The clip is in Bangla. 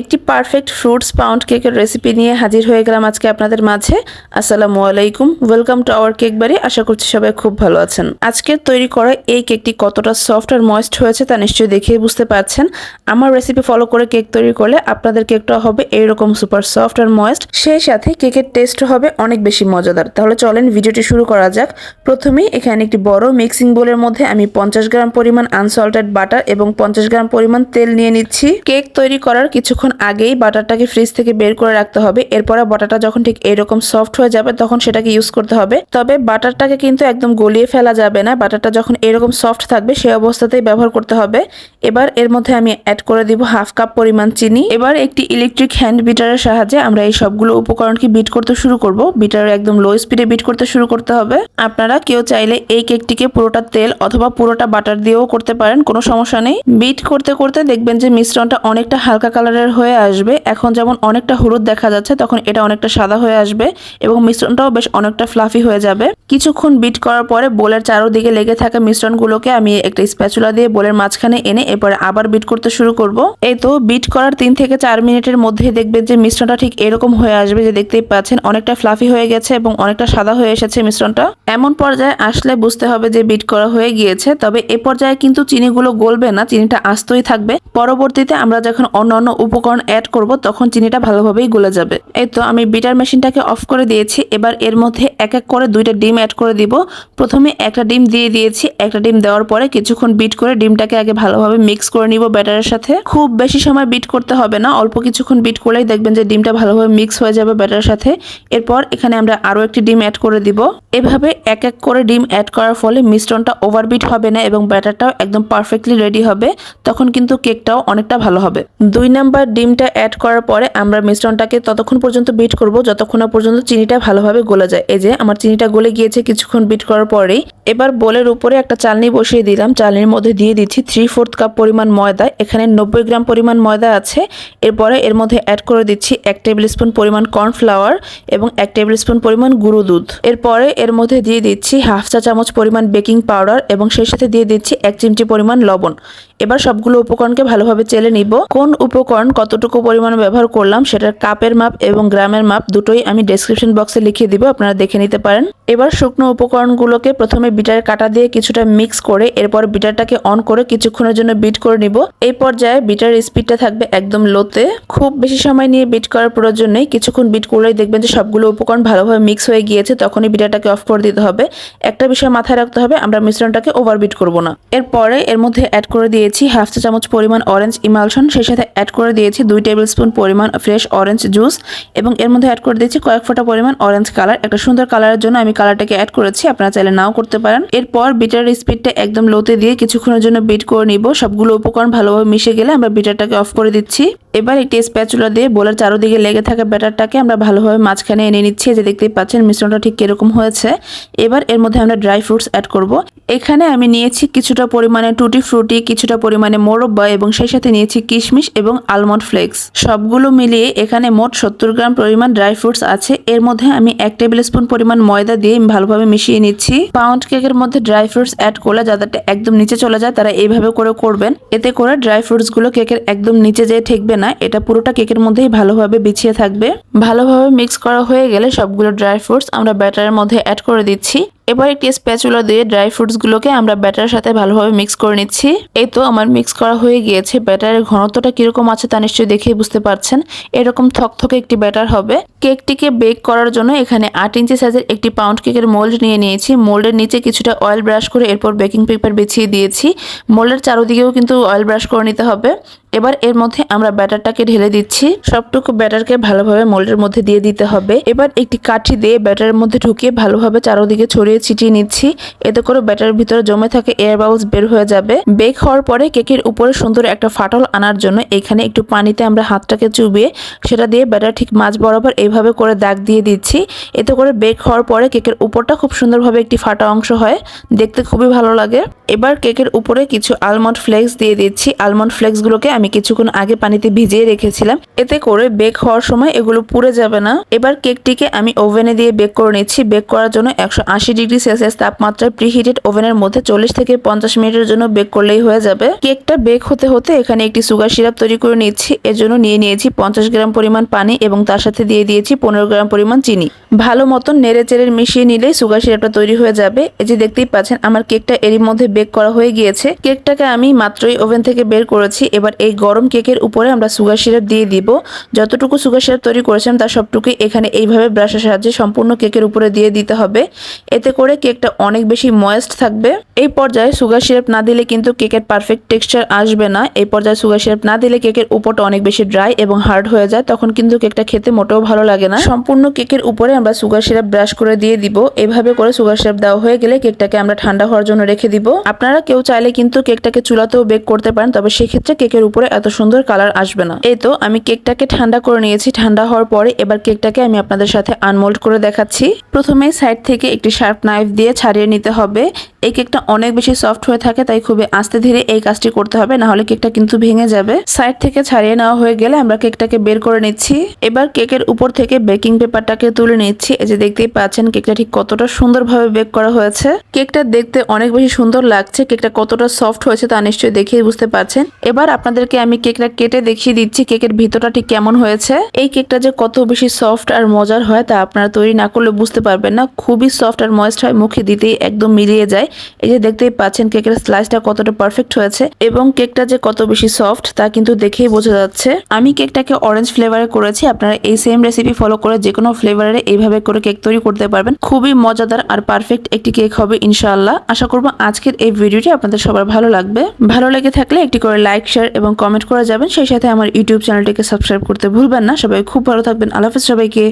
একটি পারফেক্ট ফ্রুটস পাউন্ড কেকের রেসিপি নিয়ে হাজির হয়ে গেলাম আজকে আপনাদের মাঝে। আসসালামু আলাইকুম। ওয়েলকাম টু আওয়ার কেক বাড়ি। আশা করছি সবাই খুব ভালো আছেন। আজকে তৈরি করা এই কেকটি কতটা সফট আর ময়েস্ট হয়েছে তা নিশ্চয়ই দেখেই বুঝতে পারছেন। আমার রেসিপি ফলো করে কেক তৈরি করলে আপনাদের কেকটা হবে এইরকম সুপার সফট আর ময়েস্ট সেই সাথে কেকের টেস্ট হবে অনেক বেশি মজাদার। তাহলে চলেন ভিডিওটি শুরু করা যাক। প্রথমেই এখানে একটি বড় মিক্সিং বোলের মধ্যে আমি পঞ্চাশ গ্রাম পরিমাণ আনসল্টেড বাটার এবং পঞ্চাশ গ্রাম পরিমাণ তেল নিয়ে নিচ্ছি। কেক তৈরি করার কিছুক্ষণ আগেই বাটারটাকে ফ্রিজ থেকে বের করে রাখতে হবে। এরপরে বাটারটা যখন ঠিক এরকম সফট হয়ে যাবে, তখন সেটাকে ইউজ করতে হবে। তবে বাটারটাকে কিন্তু একদম গলিয়ে ফেলা যাবে না। বাটারটা যখন এরকম সফট থাকবে সেই অবস্থাতেই ব্যবহার করতে হবে। এবার এর মধ্যে আমি অ্যাড করে দিব হাফ কাপ পরিমাণ চিনি। এবার একটি ইলেকট্রিক হ্যান্ড বিটারের সাহায্যে আমরা এই সবগুলো উপকরণকে বিট করতে শুরু করব। বিটার একদম লো স্পিডে বিট করতে শুরু করতে হবে। আপনারা কেউ চাইলে এই কেকটিকে পুরোটা তেল অথবা পুরোটা বাটার দিয়েও করতে পারেন, কোনো সমস্যা নেই। বিট করতে করতে দেখবেন যে মিশ্রণটা অনেকটা হালকা কালারের হয়ে আসবে। এখন যেমন অনেকটা হলুদ দেখা যাচ্ছে, তখন এটা অনেকটা সাদা হয়ে আসবে এবং মিশ্রণটাও বেশ অনেকটা ফ্লাফি হয়ে যাবে। কিছুক্ষণ বিট করার পরে বোলের চারোদিকে লেগে থাকা মিশ্রণগুলোকে আমি একটা স্প্যাচুলা দিয়ে বোলের মাঝখানে এনে এরপরে আবার বিট করতে শুরু করব। এই তো বিট করার তিন থেকে চার মিনিটের মধ্যে দেখবেন যে মিশ্রণটা ঠিক এরকম হয়ে আসবে যে দেখতেই পাচ্ছেন অনেকটা ফ্লাফি হয়ে গেছে এবং অনেকটা সাদা হয়ে এসেছে মিশ্রণটা। এমন পর্যায়ে আসলে বুঝতে হবে যে বিট করা হয়ে গিয়েছে, তবে এ পর্যায়ে কিন্তু চিনিগুলো গলবে না, চিনিটা আস্তই থাকবে। পরবর্তীতে আমরা যখন অন্য অন্য উপকরণ অ্যাড করব, তখন চিনিটা ভালোভাবেই গলে যাবে। এই তো আমি বিটার মেশিনটাকে অফ করে দিয়েছি। এবার এর মধ্যে এক এক করে দুইটা ডিম অ্যাড করে দিব। প্রথমে একটা ডিম দিয়ে দিয়েছি। একটা ডিম দেওয়ার পরে কিছুক্ষণ বিট করে ডিমটাকে আগে ভালোভাবে মিক্স করে নিব ব্যাটারের সাথে। খুব বেশি সময় বিট করতে হবে না। অল্প কিছুক্ষণ বিট করলেই দেখবেন যে ডিমটা ভালোভাবে মিক্স হয়ে যাবে ব্যাটারের সাথে। এরপর এখানে আমরা আরও একটি ডিম অ্যাড করে দিব। এভাবে এক এক করে ডিম অ্যাড করার ফলে মিশ্রণটা ওভারবিট হবে না এবং ব্যাটারটাও একদম পারফেক্টলি রেডি হবে। তখন কিন্তু কেকটাও অনেকটা ভালো হবে। দুই নাম্বার ডিমটা অ্যাড করার পরে আমরা মিশ্রণটাকে ততক্ষণ পর্যন্ত বিট করব, যতক্ষণ না পর্যন্ত চিনিটা ভালোভাবে গলে যায়। এই যে আমার চিনিটা গলে গিয়েছে কিছুক্ষণ বিট করার পরেই, এবার বোলের উপরে একটা চালনি বসিয়ে দিলাম। চালনির মধ্যে দিয়ে দিচ্ছি থ্রি ফোর্থ কাপ পরিমাণ ময়দা, এখানে নব্বই গ্রাম পরিমাণ ময়দা আছে। এরপরে এর মধ্যে অ্যাড করে দিচ্ছি এক টেবিল স্পুন পরিমাণ কর্নফ্লাওয়ার এবং এক টেবিল স্পুন পরিমাণ গুঁড়ো দুধ। এরপরে এর মধ্যে দিয়ে দিচ্ছি হাফ চা চামচ পরিমাণ বেকিং পাউডার এবং সেই সাথে দিয়ে দিচ্ছি এক চিমটি পরিমাণ লবণ। এবার সবগুলো উপকরণকে ভালোভাবে চেলে নিব। কোন উপকরণ কতটুকু পরিমাণে ব্যবহার করলাম সেটার কাপের মাপ এবং গ্রামের মাপ দুটোই আমি ডেসক্রিপশন বক্সে লিখিয়ে দিব, আপনারা দেখে নিতে পারেন। এবার শুকনো উপকরণগুলোকে প্রথমে বিটার কাটা দিয়ে কিছুটা মিক্স করে এরপর বিটারটাকে অন করে কিছুক্ষণের জন্য বিট করে নিব। এই পর্যায়ে বিটার স্পিডটা থাকবে একদম লোতে খুব বেশি সময় নিয়ে বিট করার প্রয়োজন নেই। কিছুক্ষণ বিট করলেই দেখবেন যে সবগুলো উপকরণ ভালোভাবে মিক্স হয়ে গিয়েছে, তখনই বিটারটাকে অফ করে দিতে হবে। একটা বিষয় মাথায় রাখতে হবে, আমরা মিশ্রণটাকে ওভার বিট করব না। এরপরে এর মধ্যে অ্যাড করে দিয়েছি হাফ চা চামচ পরিমাণ অরেঞ্জ ইমালশন সেই সাথে অ্যাড করে দিয়েছি দুই টেবিল স্পুন পরিমাণ ফ্রেশ অরেঞ্জ জুস এবং এর মধ্যে অ্যাড করে দিয়েছি কয়েক ফোঁটা পরিমাণ অরেঞ্জ কালার একটা সুন্দর কালারের জন্য আমি কালারটাকে অ্যাড করেছি, আপনারা চাইলে নাও করতে পারেন। এরপর বিটার স্পিডটা একদম লোতে দিয়ে কিছুক্ষণের জন্য বিট করে নিব। সবগুলো উপকরণ ভালোভাবে মিশে গেলে আমরা বিটারটাকে অফ করে দিচ্ছি। এবার একটি স্প্যাচুলা দিয়ে বোলার চারোদিকে লেগে থাকা ব্যাটারটাকে আমরা ভালোভাবে মাঝখানে এনে নিচ্ছি। যে দেখতেই পাচ্ছেন, মিশ্রণটা ঠিক কীরকম হয়েছে। এবার এর মধ্যে আমরা ড্রাই ফ্রুটস অ্যাড করব। এখানে আমি নিয়েছি কিছুটা পরিমাণে টুটি ফ্রুটি কিছুটা পরিমাণে মোরব্বা এবং সেই সাথে নিয়েছি কিশমিশ এবং আলমন্ড ফ্লেক্স। সবগুলো মিলিয়ে এখানে মোট সত্তর গ্রাম পরিমাণ ড্রাই ফ্রুটস আছে। এর মধ্যে আমি এক টেবিল স্পুন পরিমাণ ময়দা দিয়ে ভালোভাবে মিশিয়ে নিচ্ছি। পাউন্ড কেকের মধ্যে ড্রাই ফ্রুটস অ্যাড করলে যাদেরটা একদম নিচে চলে যায়, তারা এইভাবে করে করবেন। এতে করে ড্রাই ফ্রুটসগুলো কেকের একদম নিচে যেয়ে ঠেকবে না, এটা পুরোটা কেকের মধ্যেই ভালোভাবে বিছিয়ে থাকবে। ভালোভাবে মিক্স করা হয়ে গেলে সবগুলো ড্রাই ফ্রুটস আমরা ব্যাটারের মধ্যে অ্যাড করে দিচ্ছি। এবার একটি স্প্যাচুলা দিয়ে ড্রাই ফ্রুটসগুলোকে আমরা ব্যাটারের সাথে ভালোভাবে মিক্স করে নিচ্ছি। এই তো আমার মিক্স করা হয়ে গিয়েছে। ব্যাটারের ঘনত্বটা কীরকম আছে তা নিশ্চয়ই দেখেই বুঝতে পারছেন। এরকম থকথকে একটি ব্যাটার হবে। কেকটিকে বেক করার জন্য এখানে আট ইঞ্চি সাইজের একটি পাউন্ড কেকের মোল্ড নিয়ে নিয়েছি। মোল্ডের নিচে কিছুটা অয়েল ব্রাশ করে এরপর বেকিং পেপার বিছিয়ে দিয়েছি। মোল্ডের চারোদিকেও কিন্তু অয়েল ব্রাশ করে নিতে হবে। এবার এর মধ্যে আমরা ব্যাটারটাকে ঢেলে দিচ্ছি। সবটুকু ব্যাটারকে ভালোভাবে মোল্ডের মধ্যে দিয়ে দিতে হবে। এবার একটি কাঠি দিয়ে ব্যাটারের মধ্যে ঢুকিয়ে ভালোভাবে চারোদিকে ছড়িয়ে ছিটিয়ে নিচ্ছি। এতে করে ব্যাটারের ভিতরে জমে থাকে এয়ার বাউলস বের হয়ে যাবে। বেক হওয়ার পরে কেকের উপরে সুন্দর একটা ফাটল আনার জন্য এখানে একটু পানিতে আমরা হাতটাকে চুবিয়ে সেটা দিয়ে ব্যাটার ঠিক মাঝ বরাবর এইভাবে করে দাগ দিয়ে দিচ্ছি। এতে করে বেক হওয়ার পরে কেকের উপরটা খুব সুন্দরভাবে একটি ফাটা অংশ হয়। দেখতে খুবই ভালো লাগে। এবার কেকের উপরে কিছু আলমন্ড ফ্লেক্স দিয়ে দিচ্ছি। আলমন্ড ফ্লেক্সগুলোকে আমি কিছুক্ষণ আগে পানিতে ভিজিয়ে রেখেছিলাম। এতে করে বেক হওয়ার সময় এগুলো পুড়ে যাবে না। এবার কেকটিকে আমি ওভেনে দিয়ে বেক করে নিচ্ছি। বেক করার জন্য একশো আশি ডিগ্রি সেলসিয়াস তাপমাত্রায় প্রিহিটেড ওভেনের মধ্যে চল্লিশ থেকে পঞ্চাশ মিনিটের জন্য বেক করলেই হয়ে যাবে। কেকটা বেক হতে হতে এখানে একটি সুগার সিরাপ তৈরি করে নিচ্ছি। এর জন্য নিয়ে নিয়েছি পঞ্চাশ গ্রাম পরিমাণ পানি এবং তার সাথে দিয়ে দিয়েছি পনেরো গ্রাম পরিমাণ চিনি। ভালো মতন নেড়ে চেড়ে মিশিয়ে নিলেই সুগার সিরাপটা তৈরি হয়ে যাবে। এই যে দেখতেই পাচ্ছেন, আমার কেকটা এরই মধ্যে বেক করা হয়ে গিয়েছে। কেকটাকে আমি মাত্রই ওভেন থেকে বের করেছি। এবার এই গরম কেকের উপরে আমরা সুগার সিরাপ দিয়ে দিব। যতটুকু সুগার সিরাপ তৈরি করেছিলাম তার সবটুকুই এখানে এইভাবে ব্রাশের সাহায্যে সম্পূর্ণ কেকের উপরে দিয়ে দিতে হবে। এতে করে কেকটা অনেক বেশি ময়েস্ট থাকবে। এই পর্যায়ে সুগার সিরাপ না দিলে কিন্তু কেকের পারফেক্ট টেক্সচার আসবে না। এই পর্যায়ে সুগার সিরাপ না দিলে কেকের উপরটা অনেক বেশি ড্রাই এবং হার্ড হয়ে যায়, তখন কিন্তু কেকটা খেতে মোটেও ভালো লাগে না। সম্পূর্ণ কেকের উপরে আমরা সুগার সিরাপ ব্রাশ করে দিয়ে দিব। এভাবে করে সুগার সিরাপ দেওয়া হয়ে গেলে কেকটাকে আমরা ঠান্ডা হওয়ার জন্য রেখে দিব। আপনারা কেউ চাইলে কিন্তু কেকটাকে চুলাতেও বেক করতে পারেন, তবে সেক্ষেত্রে কেকের উপরে এত সুন্দর কালার আসবে না। এই তো আমি কেকটাকে ঠান্ডা করে নিয়েছি। ঠান্ডা হওয়ার পরে এবার কেকটাকে আমি আপনাদের সাথে আনমোল্ড করে দেখাচ্ছি। প্রথমে সাইড থেকে একটি শার্প নাইফ দিয়ে ছাড়িয়ে নিতে হবে। এই কেকটা অনেক বেশি সফট হয়ে থাকে, তাই খুবই আস্তে ধীরে এই কাজটি করতে হবে না হলে কেকটা কিন্তু ভেঙে যাবে। সাইড থেকে ছাড়িয়ে নেওয়া হয়ে গেলে আমরা কেকটাকে বের করে নিচ্ছি। এবার কেকের উপর থেকে বেকিং পেপারটাকে তুলে নিচ্ছি। এই যে দেখতেই পাচ্ছেন, কেকটা ঠিক কতটা সুন্দরভাবে বেক করা হয়েছে। কেকটা দেখতে অনেক বেশি সুন্দর লাগছে, কেকটা কতটা সফট হয়েছে তা নিশ্চয়ই দেখেই বুঝতে পারছেন। এবার আপনাদেরকে আমি কেকটা কেটে দেখিয়ে দিচ্ছি, কেকের ভিতরটা ঠিক কেমন হয়েছে। এই কেকটা যে কত বেশি সফট আর মজার হয় তা আপনারা তৈরি না করলে বুঝতে পারবেন না। খুবই সফট আর ময়েস্ট হয়, মুখে দিতেই একদম মিলিয়ে যায়। এই যে দেখতেই পাচ্ছেন কেকের স্লাইসটা কতটা পারফেক্ট হয়েছে এবং কেকটা যে কত বেশি সফট তা কিন্তু দেখেই বোঝা যাচ্ছে। আমি কেকটাকে অরেঞ্জ ফ্লেভারে করেছি, আপনারা এই সেম রেসিপি ফলো করে যে কোনো ফ্লেভারে এইভাবে করে কেক তৈরি করতে পারবেন। খুবই মজাদার আর পারফেক্ট একটি কেক হবে, ইনশাআল্লাহ। আশা করব আজকের এই ভিডিওটি আপনাদের সবার ভালো লাগবে। ভালো লেগে থাকলে একটি করে লাইক শেয়ার এবং কমেন্ট করে যাবেন। সেই সাথে আমার ইউটিউব চ্যানেলটিকে সাবস্ক্রাইব করতে ভুলবেন না। সবাই খুব ভালো থাকবেন। আল্লাহ হাফেজ সবাইকে।